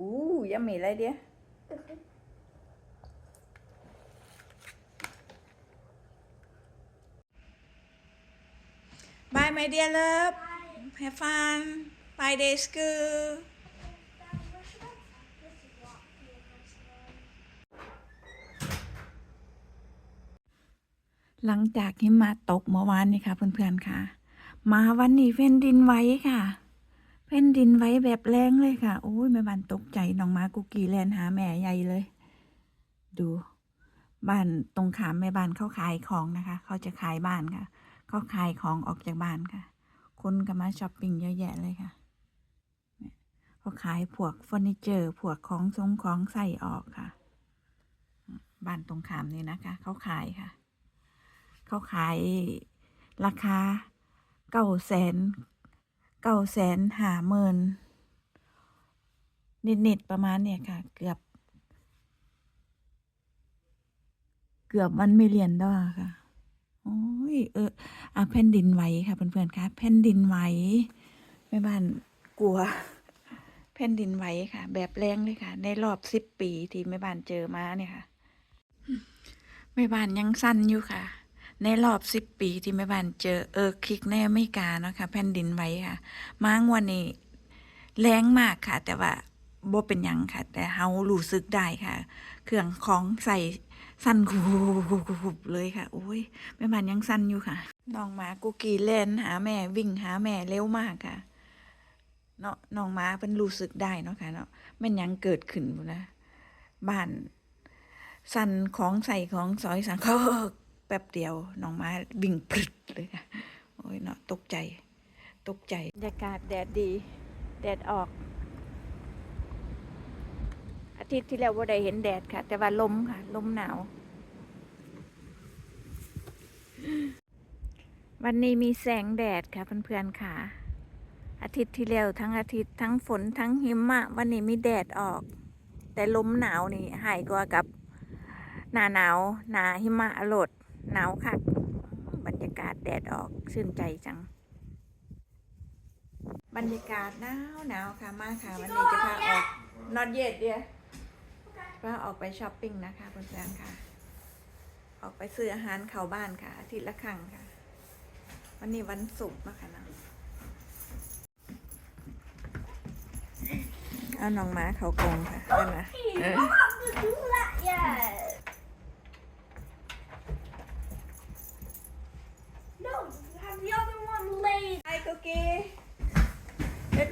Ooh, yummy lady. Bye, my dear love. Have fun. Bye, day school. หลังจากหิมะตกเมื่อวานนี่ค่ะเพื่อนๆค่ะ มาวันนี้แผ่นดินไหวค่ะ แผ่นดินไหวแบบแรงเลยค่ะ โอ้ยแม่บ้านตกใจน้องมากุกกี้แลนหาแม่ใหญ่เลย ดู บ้านตรงขามแม่บ้านเขาขายของนะคะ เขาจะขายบ้านค่ะ เขาขายของออกจากบ้านค่ะ คนก็มาช้อปปิ้งเยอะแยะเลยค่ะเนี่ยเขาขายพวกเฟอร์นิเจอร์พวกของทรงของใส่ออกค่ะ บ้านตรงขามนี่นะคะ เขาขายค่ะ เขาขายราคาเก้าแสน เก้าแสนหาหมื่นนิดๆประมาณเนี่ยค่ะ เกือบ เกือบมันไม่เรียนดอลลาร์ค่ะโอ้ยเอออะแผ่นดินไหวค่ะเพื่อนๆคะแผ่นดินไหวแม่บ้านกลัว แผ่นดินไหวค่ะ แบบแรงเลยค่ะ ในรอบสิบปีที่แม่บ้านเจอมาเนี่ยค่ะแม่บ้านยังสั้นอยู่ค่ะ ในรอบสิบปีที่แม่บ้านเจอเออคลิกในอเมริกาเนาะค่ะแผ่นดินไหวค่ะมางวันนี้แรงมากค่ะ แต่ว่าบ่เป็นยังค่ะ แต่เฮารู้สึกได้ค่ะ เครื่องของใส่สั้นคูเลยค่ะโอ้ยแม่บ้านยังสั้นอยู่ค่ะน้องหมากุกกีเล่นหาแม่วิ่งหาแม่เร็วมากค่ะเนาะน้องหมาเพิ่นรู้สึกได้เนาะค่ะเนาะแม่นยังเกิดขึ้นบุนะบ้านสั่นของใส่ของซอยสั่นเขา แป๊บเดียวน้องหมาวิ่งพรึดเลยค่ะโอ้ยเนาะตกใจ ตกใจบรรยากาศแดดดี แดดออก อาทิตย์ที่แล้วว่าได้เห็นแดดค่ะ แต่ว่าลมค่ะ ลมหนาว วันนี้มีแสงแดดค่ะเพื่อนๆค่ะ อาทิตย์ที่แล้วทั้งอาทิตย์ทั้งฝนทั้งหิมะ วันนี้มีแดดออก แต่ลมหนาวนี่หายกว่ากับหน้าหนาวหนาหิมะอรด หนาวคักบรรยากาศแดดออกชื่นใจจัง บรรยากาศหนาวหนาวค่ะมากค่ะ วันนี้จะพาออกนอนเย็ดเดียวพาออกไปช้อปปิ้งนะคะเพื่อนๆค่ะ ออกไปซื้ออาหารเข้าบ้านค่ะอาทิตย์ละครั้งค่ะ วันนี้วันศุกร์นะคะนะเอาน้องม้าเขากรงค่ะนั่นนะเออ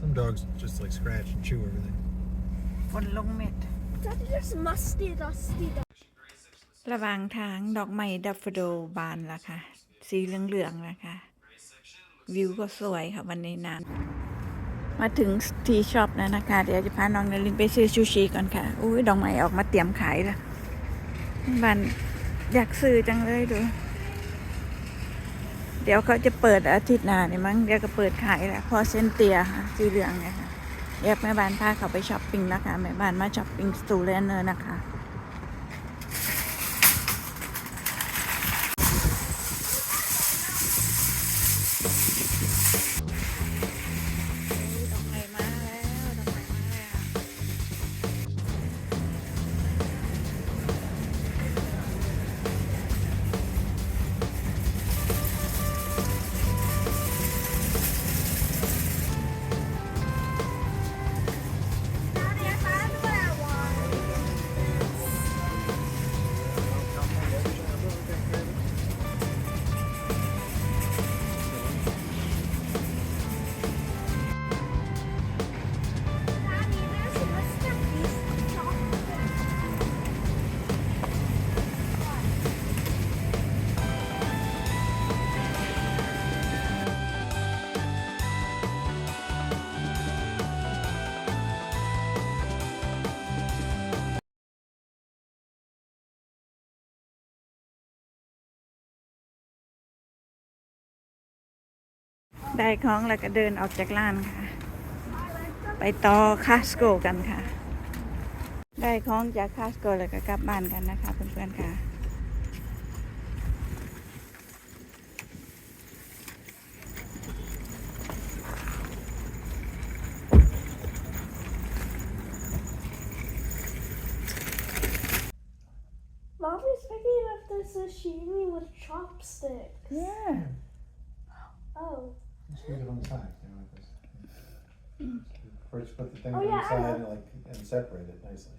Some dogs just like scratch and chew everything. ฝนลงเม็ด That's just musty, dusty dog. ระหว่างทางดอกไม้ดัฟเฟโดบานละค่ะ สีเหลืองๆนะคะ วิวก็สวยค่ะวันนี้นานมาถึงทีช็อปแล้วนะคะ เดี๋ยวจะพาน้องนารินไปซื้อซูชิก่อนค่ะ อุ้ยดอกไม้ออกมาเตรียมขายแล้วบันอยากซื้อจังเลยดูเดี๋ยวเขาจะเปิดอาทิตย์หน้านี่มั้งเดี๋ยวก็เปิดขายแล้วพอเส้นเตียค่ะสีเหลืองเนี่ยค่ะเรียกแม่บ้านพาเขาไปช้อปปิ้งนะคะแม่บ้านมาช้อปปิ้งสตูเลนเนอร์นะคะ ได้ของแล้วก็เดินออกจากร้านค่ะ I like them. ไปต่อคาสโกกันค่ะ ได้ของจากคาสโกแล้วก็กลับบ้านกันนะคะเพื่อนๆค่ะ Mommy's picking up the sashimi with chopsticks. yeah Oh. Just leave it on the side, you know, like this. Or put the thing Oh, on yeah, the side and like, and separate it nicely.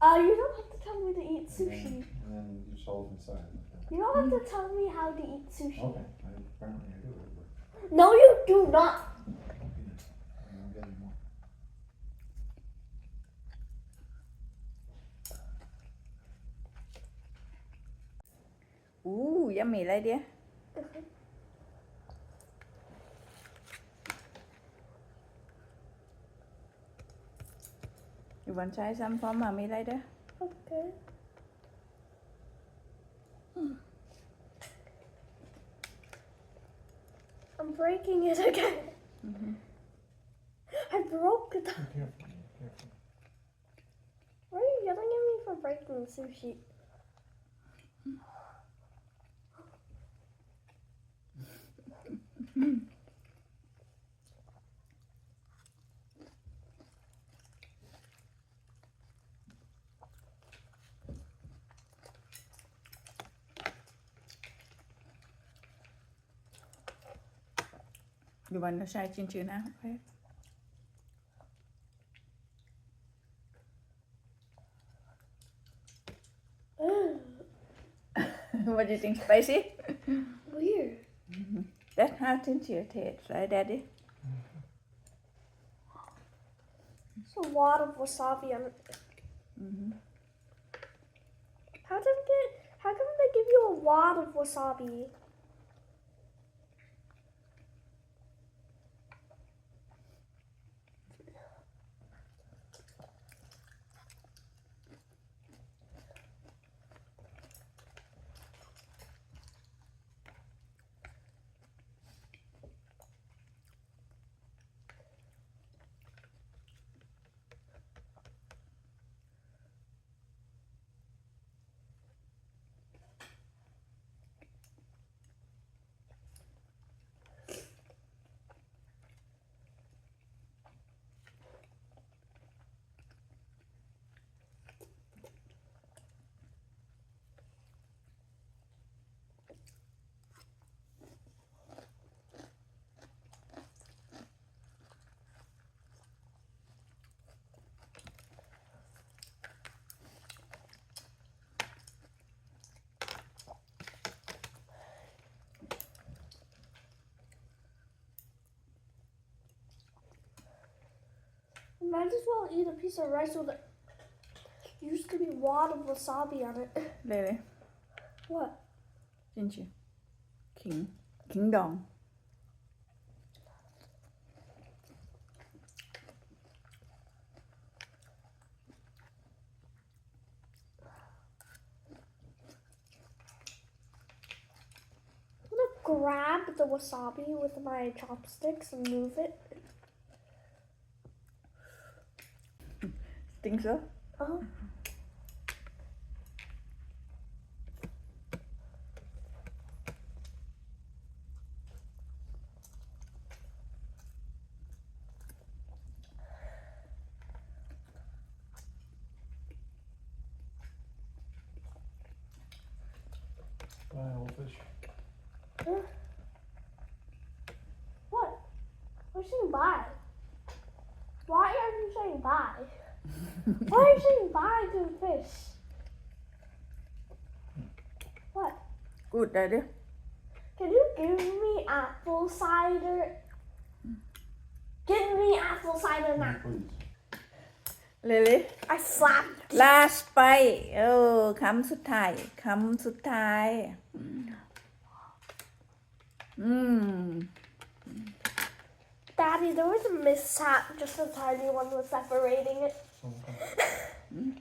Uh, you don't have to tell me to eat And then- sushi. And then you just hold it inside. You don't have to hmm. tell me how to eat sushi. Okay, I, apparently I do it, No, you do not. Ooh, yummy, lady. there. Mhm. Want to try some for mommy later? Okay. I'm breaking it again. I broke it. Careful, careful. Why are you yelling at me for breaking the sushi? You want to try chin now? Okay. what do you think? Spicy? Weird. That's how your tastes, right, Daddy? It's a lot of wasabi on it. Mm-hmm. How did they? How come they give you a lot of wasabi? Might as well eat a piece of rice with it. Used to be a lot of wasabi on it. Really? What? Chinchilla. King. King dong. I'm gonna grab the wasabi with my chopsticks and move it. Think so? Oh. Bye, old fish. What? We're saying bye. Why are you saying bye? Why are you saying bye to the fish? What? Good, Daddy. Can you give me apple cider? Give me apple cider now. Please. Really? I slapped. last bite เออคำสุดท้ายคำสุดท้าย อืม Daddy, there was a mishap. Just a tiny one was separating it. 응?